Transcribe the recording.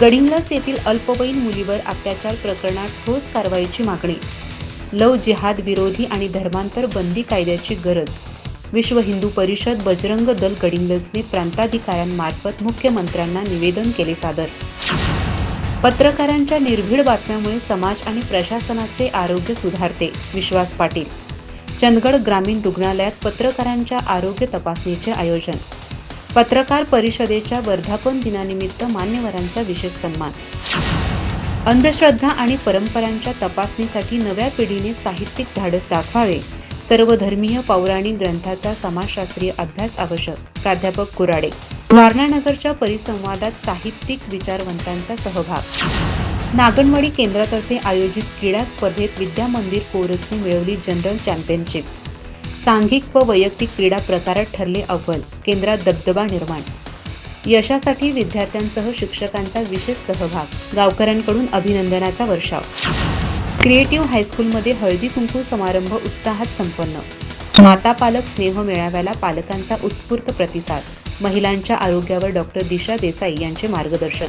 गडिंग्लस येथील अल्पवयीन मुलीवर अत्याचार प्रकरणात ठोस कारवाईची मागणी. लव जिहाद विरोधी आणि धर्मांतर बंदी कायद्याची गरज. विश्व हिंदू परिषद बजरंग दल गडिंग्लसने प्रांताधिकाऱ्यांमार्फत मुख्यमंत्र्यांना निवेदन केले सादर. पत्रकारांच्या निर्भीड बातम्यामुळे समाज आणि प्रशासनाचे आरोग्य सुधारते विश्वास पाटील. चंदगड ग्रामीण रुग्णालयात पत्रकारांच्या आरोग्य तपासणीचे आयोजन. पत्रकार परिषदेच्या वर्धापन दिनानिमित्त मान्यवरांचा विशेष सन्मान. अंधश्रद्धा आणि परंपरांच्या तपासणीसाठी नव्या पिढीने साहित्यिक धाडस दाखवावे. सर्व धर्मीय पौराणिक ग्रंथाचा समाजशास्त्रीय अभ्यास आवश्यक. प्राध्यापक कुराडे. वारणानगरच्या परिसंवादात साहित्यिक विचारवंतांचा सहभाग. नागणवाडी केंद्रातर्फे आयोजित क्रीडा स्पर्धेत विद्या मंदिर कोरसने मिळवली जनरल चॅम्पियनशिप. सांघिक व वैयक्तिक क्रीडा प्रकारात ठरले अव्वल केंद्रात दबदबा निर्माण. यशासाठी विद्यार्थ्यांसह शिक्षकांचा विशेष सहभाग गावकऱ्यांकडून अभिनंदनाचा वर्षाव. क्रिएटिव्ह हायस्कूलमध्ये हळदी कुंकू समारंभ उत्साहात संपन्न. माता पालक स्नेह मेळाव्याला पालकांचा उत्स्फूर्त प्रतिसाद महिलांच्या आरोग्यावर डॉक्टर दिशा देसाई यांचे मार्गदर्शन.